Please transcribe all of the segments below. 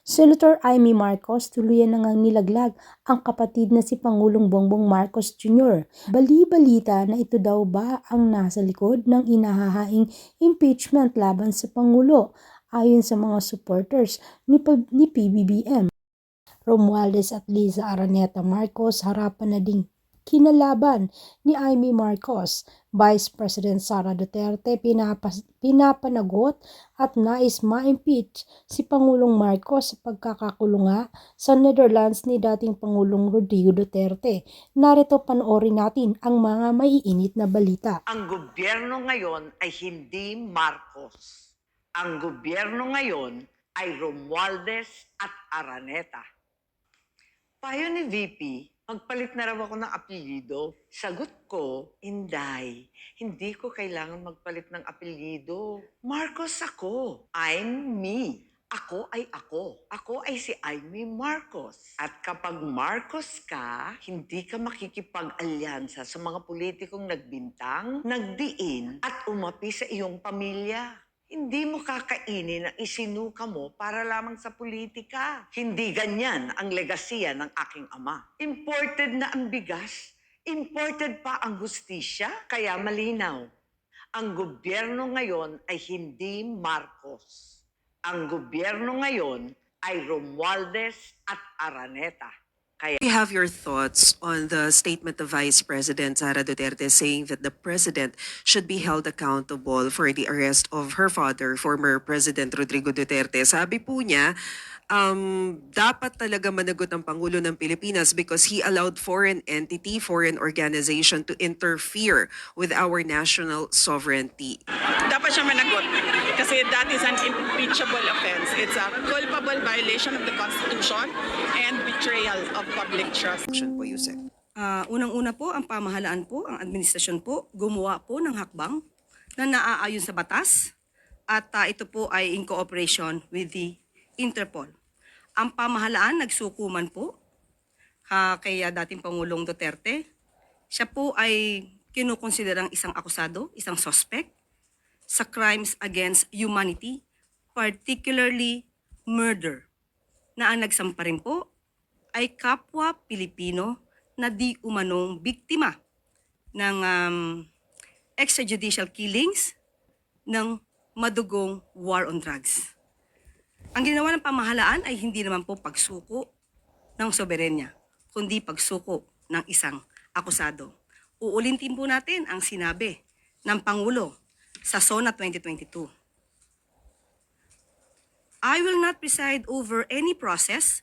Senator Amy Marcos tuluyan na ngang nilaglag ang kapatid na si Pangulong Bongbong Marcos Jr. Bali-balita na ito daw ba ang nasa likod ng inahahaing impeachment laban sa Pangulo ayon sa mga supporters ni, P- ni PBBM. Romualdez at Liza Araneta Marcos harapan na ding kinalaban ni Amy Marcos. Vice President Sara Duterte pinapas, pinapanagot at nais ma-impeach si Pangulong Marcos sa pagkakakulong nga sa Netherlands ni dating Pangulong Rodrigo Duterte. Narito panoorin natin ang mga maiinit na balita. Ang gobyerno ngayon ay hindi Marcos. Ang gobyerno ngayon ay Romualdez at Araneta. Payo ni VP, magpalit na raw ako ng apelyido. Sagot ko, Inday, hindi ko kailangan magpalit ng apelyido. Marcos ako. I'm me. Ako ay ako. Ako ay si Amy Marcos. At kapag Marcos ka, hindi ka makikipag-alyansa sa mga politikong nagbintang, nagdiin, at umapi sa iyong pamilya. Hindi mo kakainin ang isinuka mo para lamang sa politika. Hindi ganyan ang legasiya ng aking ama. Imported na ang bigas, imported pa ang hustisya, kaya malinaw. Ang gobyerno ngayon ay hindi Marcos. Ang gobyerno ngayon ay Romualdez at Araneta. Kaya We have your thoughts on the statement of Vice President Sara Duterte saying that the president should be held accountable for the arrest of her father, former President Rodrigo Duterte. Sabi po niya, um, dapat talaga managot ang Pangulo ng Pilipinas because he allowed foreign entity, foreign organization to interfere with our national sovereignty. dapat siya managot kasi that is an impeachable offense. It's a culpable violation of the Constitution betrayal of public trust. Action po, Yusek. Ah, unang-una po, ang pamahalaan po, ang administrasyon po, gumawa po ng hakbang na naaayon sa batas at ah, ito po ay in cooperation with the Interpol. Ang pamahalaan nagsukuman po ha, kay dating Pangulong Duterte. Siya po ay kinukonsiderang isang akusado, isang suspect sa crimes against humanity, particularly murder, na ang nagsampa rin po ay kapwa Pilipino na di umanong biktima ng um, extrajudicial killings ng madugong war on drugs. Ang ginawa ng pamahalaan ay hindi naman po pagsuko ng soberenya, kundi pagsuko ng isang akusado. Uulintin po natin ang sinabi ng Pangulo sa SONA 2022. I will not preside over any process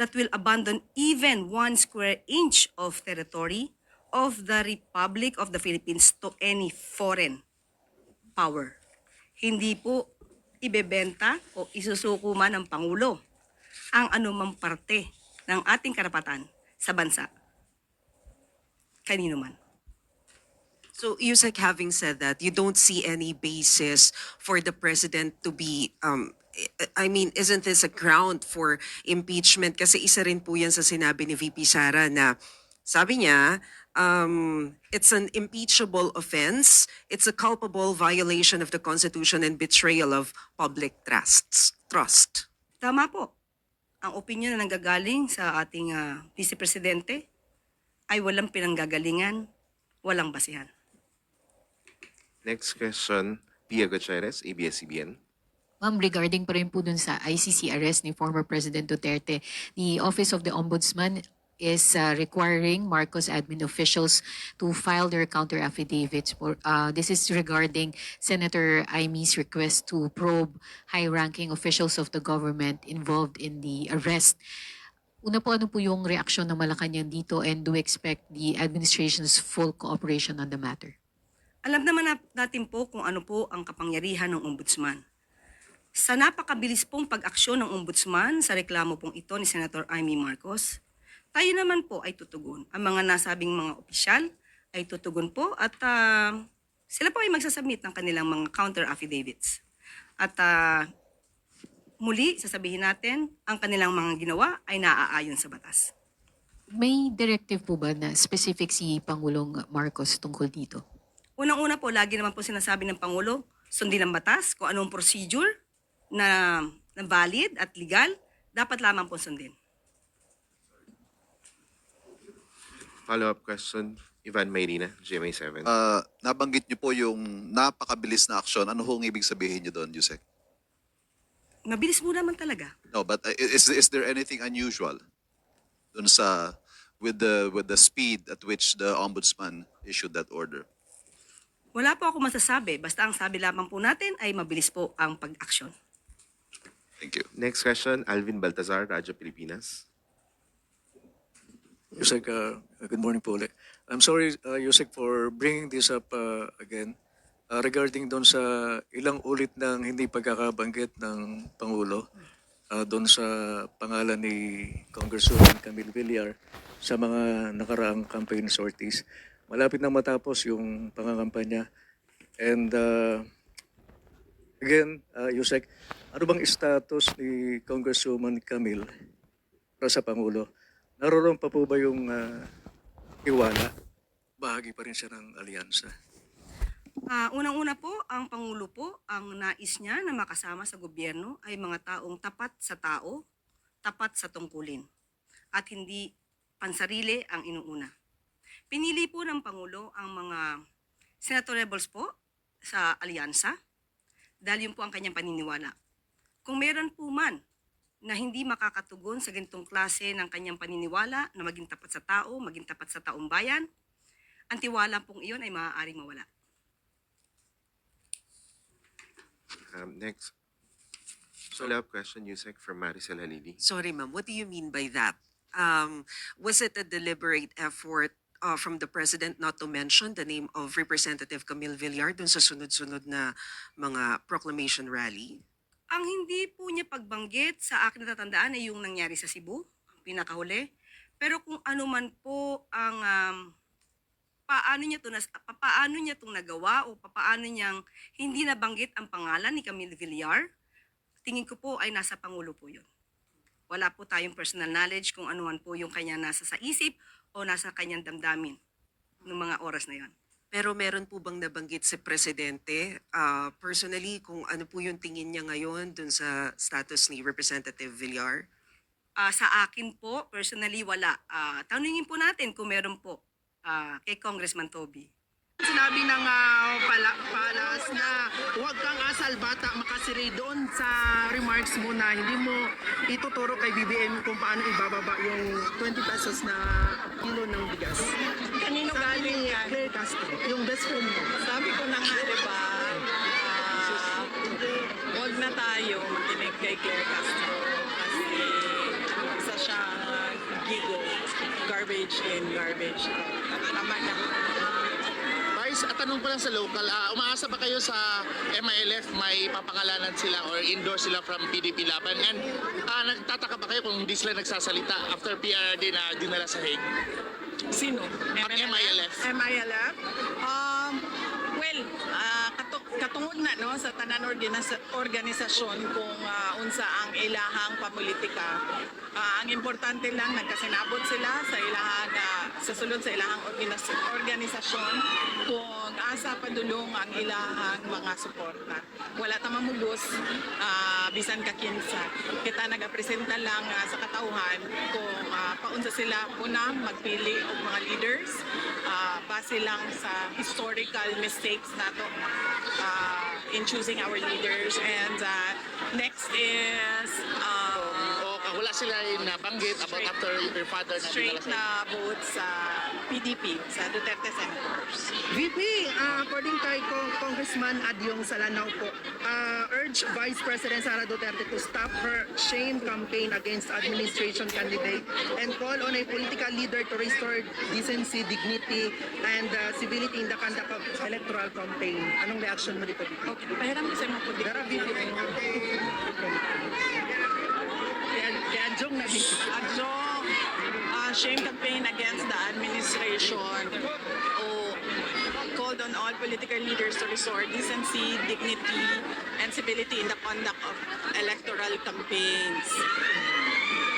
that will abandon even one square inch of territory of the Republic of the Philippines to any foreign power. Hindi po ibebenta o isusuko man ng Pangulo ang anumang parte ng ating karapatan sa bansa. Kanino man. So, Yusek, having said that, you don't see any basis for the president to be, um, I mean, isn't this a ground for impeachment? Kasi isa rin po yan sa sinabi ni VP Sara na sabi niya, um, it's an impeachable offense, it's a culpable violation of the Constitution and betrayal of public trusts, trust. Tama po. Ang opinion na nanggagaling sa ating ah, Vice Presidente ay walang pinanggagalingan, walang basihan. Next question, Pia Gutierrez, ABS-CBN. Ma'am, regarding pa rin po dun sa ICC arrest ni former President Duterte, the Office of the Ombudsman is uh, requiring Marcos admin officials to file their counter affidavits. For, uh, this is regarding Senator Imy's request to probe high-ranking officials of the government involved in the arrest. Una po, ano po yung reaksyon ng Malacanang dito and do expect the administration's full cooperation on the matter? Alam naman na- natin po kung ano po ang kapangyarihan ng ombudsman. Sa napakabilis pong pag-aksyon ng ombudsman sa reklamo pong ito ni Senator Amy Marcos, tayo naman po ay tutugon. Ang mga nasabing mga opisyal ay tutugon po at ah, sila po ay magsasubmit ng kanilang mga counter affidavits. At ah, muli, sasabihin natin, ang kanilang mga ginawa ay naaayon sa batas. May directive po ba na specific si Pangulong Marcos tungkol dito? Unang-una po, lagi naman po sinasabi ng Pangulo, sundin ang batas, kung anong procedure na, na valid at legal dapat lamang po sundin. Follow-up question, Ivan Mayrina, GMA7. Ah, nabanggit niyo po yung napakabilis na aksyon. Ano hong ibig sabihin niyo doon, Yusek? Mabilis mo naman talaga. No, but uh, is is there anything unusual doon sa with the with the speed at which the ombudsman issued that order? Wala po ako masasabi. Basta ang sabi lamang po natin ay mabilis po ang pag-aksyon. Thank you. Next question, Alvin Baltazar, Radyo Pilipinas. Yusek, uh, good morning po ulit. I'm sorry, uh, Yusek, for bringing this up uh, again uh, regarding doon sa ilang ulit ng hindi pagkakabanggit ng Pangulo uh, doon sa pangalan ni Congresswoman Camille Villar sa mga nakaraang campaign sorties. Malapit na matapos yung pangangampanya. And uh, again, uh, Yusek, ano bang status ni Congresswoman Camille para sa Pangulo? Naroon pa po ba yung ah, iwala? Bahagi pa rin siya ng alyansa. Ah, unang-una po, ang Pangulo po, ang nais niya na makasama sa gobyerno ay mga taong tapat sa tao, tapat sa tungkulin, at hindi pansarili ang inuuna. Pinili po ng Pangulo ang mga senatorables po sa alyansa dahil yun po ang kanyang paniniwala. Kung meron po man na hindi makakatugon sa ganitong klase ng kanyang paniniwala na maging tapat sa tao, maging tapat sa taong bayan, ang tiwala pong iyon ay maaaring mawala. Um, next, follow-up question, Yusek, from Maricel Halili. Sorry, ma'am. What do you mean by that? Um, was it a deliberate effort uh, from the president not to mention the name of Representative Camille Villar dun sa sunod-sunod na mga proclamation rally? Ang hindi po niya pagbanggit sa akin natatandaan ay yung nangyari sa Cebu, ang pinakahuli. Pero kung ano man po ang um, paano niya to paano niya tong nagawa o paano niyang hindi nabanggit ang pangalan ni Camille Villar, tingin ko po ay nasa pangulo po 'yun. Wala po tayong personal knowledge kung ano man po yung kanya nasa sa isip o nasa kanyang damdamin ng mga oras na 'yon. Pero meron po bang nabanggit si Presidente uh, personally kung ano po yung tingin niya ngayon dun sa status ni Representative Villar? Ah, sa akin po, personally, wala. Ah, tanungin po natin kung meron po ah, kay Congressman Toby. Sinabi ng ah, pala, palas na huwag kang asal bata makasiri doon sa remarks mo na hindi mo ituturo kay BBM kung paano ibababa yung 20 pesos na kilo ng bigas. Kanino galing yan? Claire Castro, yung best friend mo. Sabi ko na nga, di ba, ah, huwag na tayo makinig kay Claire Castro kasi isa siyang gigo, garbage in, garbage out. Tama na. At tanong ko lang sa local, ah, umaasa ba kayo sa MILF may papangalanan sila or endorse sila from PDP Laban? And ah, nagtataka ba kayo kung hindi sila nagsasalita after PRD na dinala sa Hague? Sino? Ang MILF. MILF? Um, well, ah, kato- katungod na no sa tanan organisa- organisasyon kung ah, unsa ang ilahang papolitika. Ah, ang importante lang nagkasinabot sila sa ilahang ah, sa sulod sa ilahang organis- organisasyon kung asa padulong ang ilahang mga suporta. Wala ta mamugos ah, bisan ka kinsa. Kita nagapresenta lang ah, sa katauhan kung ah, paunsa sila una magpili og mga leaders ah, base lang sa historical mistakes nato in choosing our leaders. And ah, next is ah, wala sila yung nabanggit about Straight- after your father na dinala straight sa Hague? na vote sa PDP, sa Duterte Senators. VP, uh, according kay Cong- Congressman Adyong Salanao po, uh, urge Vice President Sara Duterte to stop her shame campaign against administration candidate and call on a political leader to restore decency, dignity, and uh, civility in the conduct of electoral campaign. Anong reaction mo dito, VP? Okay, pahiram ko sa mga puti. Pero VP, kaya Adyong na VP. Adjong uh, shame campaign against the administration o called on all political leaders to restore decency, dignity, and civility in the conduct of electoral campaigns.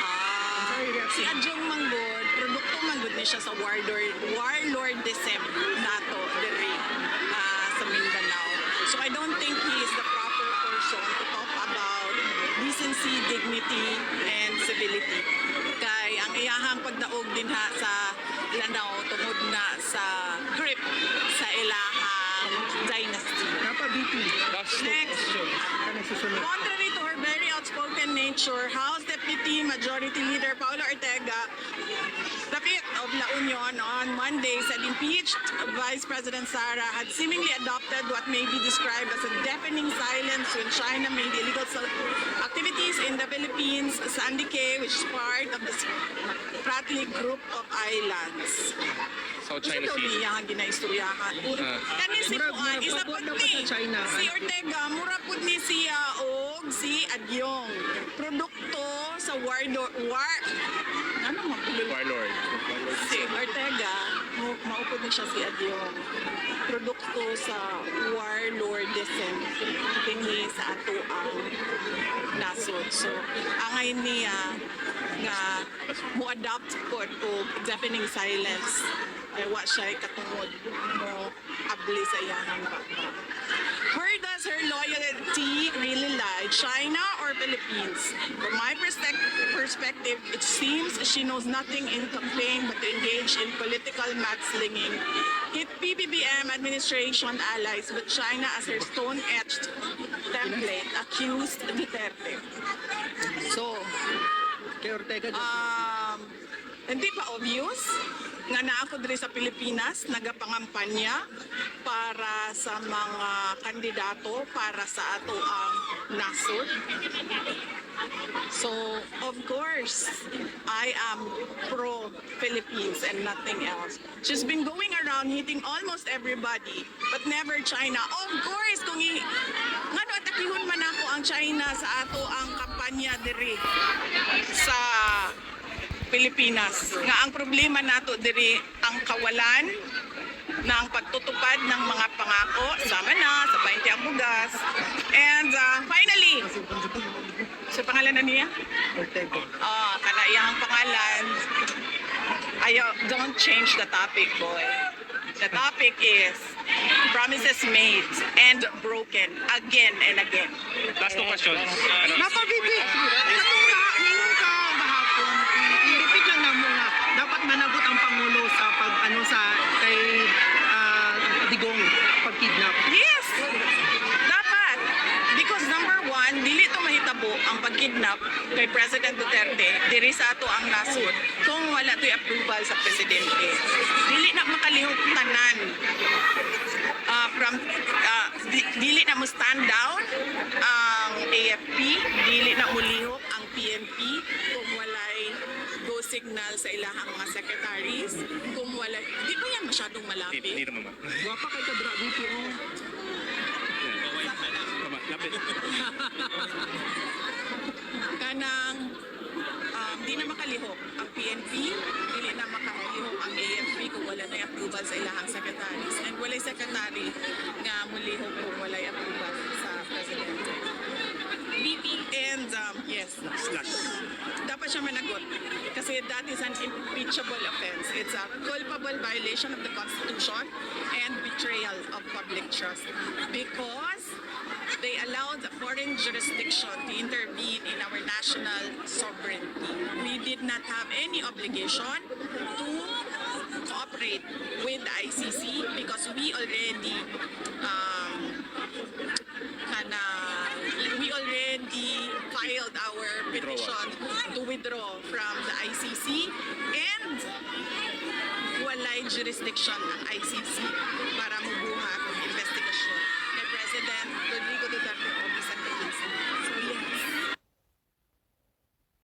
Ah, si Adjong Manggod, produkto manggod ni siya sa warlord, warlordism nato diri ah, sa Mindanao. So I don't think he is the proper person to talk about decency, dignity, and instability. Kay ang iyahang pagdaog din ha sa Lanao tungod na sa grip sa ilahang dynasty. Napa VP. Next. Contrary to her very outspoken nature, House Deputy Majority Leader Paula Ortega, the fifth of La Union on Monday said impeached Vice President Sara had seemingly adopted what may be described as a deafening silence when China made illegal activities in the Philippines, Sandy Cay, which is part of the Spratly Group of Islands. South Gusto China daw Sea. niya ang ginaistoryahan. Ah. Kani si Murag- Puan, isa pagod ni, China. si Ortega, mura pud ni siya og si Adyong. Wardo, War, ano mo? Warlord. Si Ortega, maupod ni siya si Adyong. Produkto sa warlordism kini sa ato ang nasod. So, angay niya nga mo adopt po og deafening silence ay wa siya katungod mo abli sa iyahang baba. Where her loyalty really lie? China or Philippines? From my perspec- perspective, it seems she knows nothing in campaign but to engage in political mudslinging. Hit PBBM administration allies with China as her stone-etched template accused Duterte. So, Kay Ortega. Um, hindi pa obvious nga naa ko diri sa Pilipinas nagapangampanya para sa mga kandidato para sa ato ang nasod. So, of course, I am pro-Philippines and nothing else. She's been going around hitting almost everybody, but never China. Of course, kung i- nga no, atakihon man ako ang China sa ato ang kampanya diri sa Pilipinas. Nga ang problema nato diri ang kawalan ng pagtutupad ng mga pangako sama na sa 20 ang bugas. And uh, finally, sa pangalan na niya? Ortega. Ah, kana iyang pangalan. Ayo, don't change the topic, boy. The topic is promises made and broken again and again. Last two questions. Ano? Napa VP. Katong ka, ningon ka bahapon. I-repeat lang na mo nga. Dapat managot ang Pangulo sa pag ano sa kay ah, Digong pagkidnap. Yes! Dapat. Because number one, dili to pagkidnap kay President Duterte diri sa ato ang nasod kung wala to'y approval sa Presidente. Dili na makalihok tanan Ah, from ah, di- dili na mo stand down ang AFP, dili na mo lihok ang PNP kung walay go signal sa ilahang mga secretaries, kung walay, di ba yan masyadong malapit? hindi naman ma. Wapa kay Kadra VP. oh. Tama, lapit. kanang um, di na makalihok ang PNP, dili na makalihok ang AFP kung wala na approval sa ilahang secretaries. And walay secretary nga mulihok kung walay approval sa presidente. BP and um, yes, dapat siya managot kasi that is an impeachable offense. It's a culpable violation of the Constitution and betrayal of public trust because foreign jurisdiction to intervene in our national sovereignty. We did not have any obligation to cooperate with the ICC because we already um, uh, we already filed our petition to withdraw from the ICC and walay jurisdiction ng ICC para mubuhat ang investigasyon kay President Rodrigo Duterte